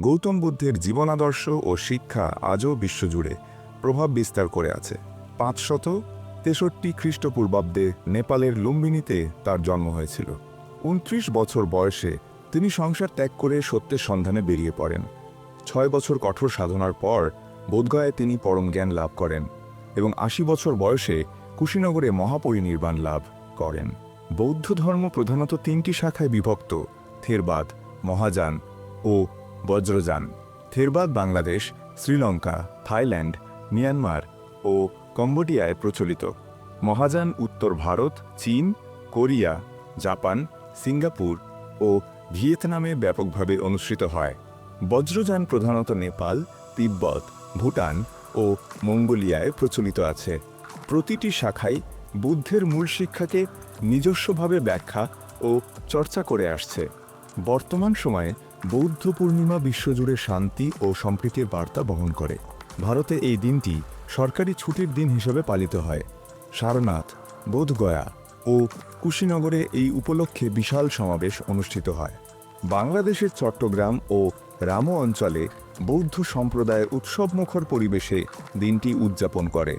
গৌতম বুদ্ধের জীবনাদর্শ ও শিক্ষা আজও বিশ্বজুড়ে প্রভাব বিস্তার করে আছে। পাঁচশত তেষট্টি খ্রিস্টপূর্বাব্দে নেপালের লুম্বিনীতে তার জন্ম হয়েছিল। উনত্রিশ বছর বয়সে তিনি সংসার ত্যাগ করে সত্যের সন্ধানে বেরিয়ে পড়েন। ছয় বছর কঠোর সাধনার পর বোধগয়ায় তিনি পরম জ্ঞান লাভ করেন এবং আশি বছর বয়সে কুশীনগরে মহাপরিনির্বাণ লাভ করেন। বৌদ্ধ ধর্ম প্রধানত তিনটি শাখায় বিভক্ত, থেরবাদ, মহাযান ও বজ্রযান। থেরবাদ বাংলাদেশ, শ্রীলঙ্কা, থাইল্যান্ড, মিয়ানমার ও কম্বোডিয়ায় প্রচলিত। মহাযান উত্তর ভারত, চীন, কোরিয়া, জাপান, সিঙ্গাপুর ও ভিয়েতনামে ব্যাপকভাবে অনুসৃত হয়। বজ্রযান প্রধানত নেপাল, তিব্বত, ভুটান ও মঙ্গোলিয়ায় প্রচলিত আছে। প্রতিটি শাখাই বুদ্ধের মূল শিক্ষাকে নিজস্বভাবে ব্যাখ্যা ও চর্চা করে আসছে। বর্তমান সময়ে বৌদ্ধ পূর্ণিমা বিশ্বজুড়ে শান্তি ও সম্প্রীতির বার্তা বহন করে। ভারতে এই দিনটি সরকারি ছুটির দিন হিসেবে পালিত হয়। সারনাথ, বোধগয়া ও কুশীনগরে এই উপলক্ষে বিশাল সমাবেশ অনুষ্ঠিত হয়। বাংলাদেশের চট্টগ্রাম ও রামো অঞ্চলে বৌদ্ধ সম্প্রদায় উৎসবমুখর পরিবেশে দিনটি উদযাপন করে।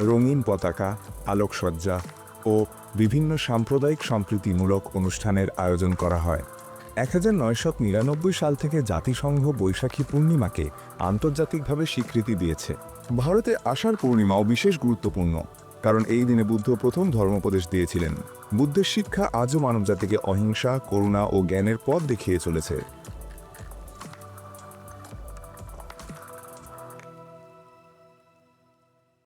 রঙিন পতাকা, আলোকসজ্জা ও বিভিন্ন সাম্প্রদায়িক সম্প্রীতিমূলক অনুষ্ঠানের আয়োজন করা হয়। এক হাজার নয়শো নিরানব্বই সাল থেকে জাতিসংঘ বৈশাখী পূর্ণিমাকে আন্তর্জাতিকভাবে স্বীকৃতি দিয়েছে। ভারতে আষাঢ় পূর্ণিমাও বিশেষ গুরুত্বপূর্ণ, কারণ এই দিনে বুদ্ধ প্রথম ধর্মোপদেশ দিয়েছিলেন। বুদ্ধের শিক্ষা আজও মানবজাতিকে অহিংসা, করুণা ও জ্ঞানের পথ দেখিয়ে চলেছে।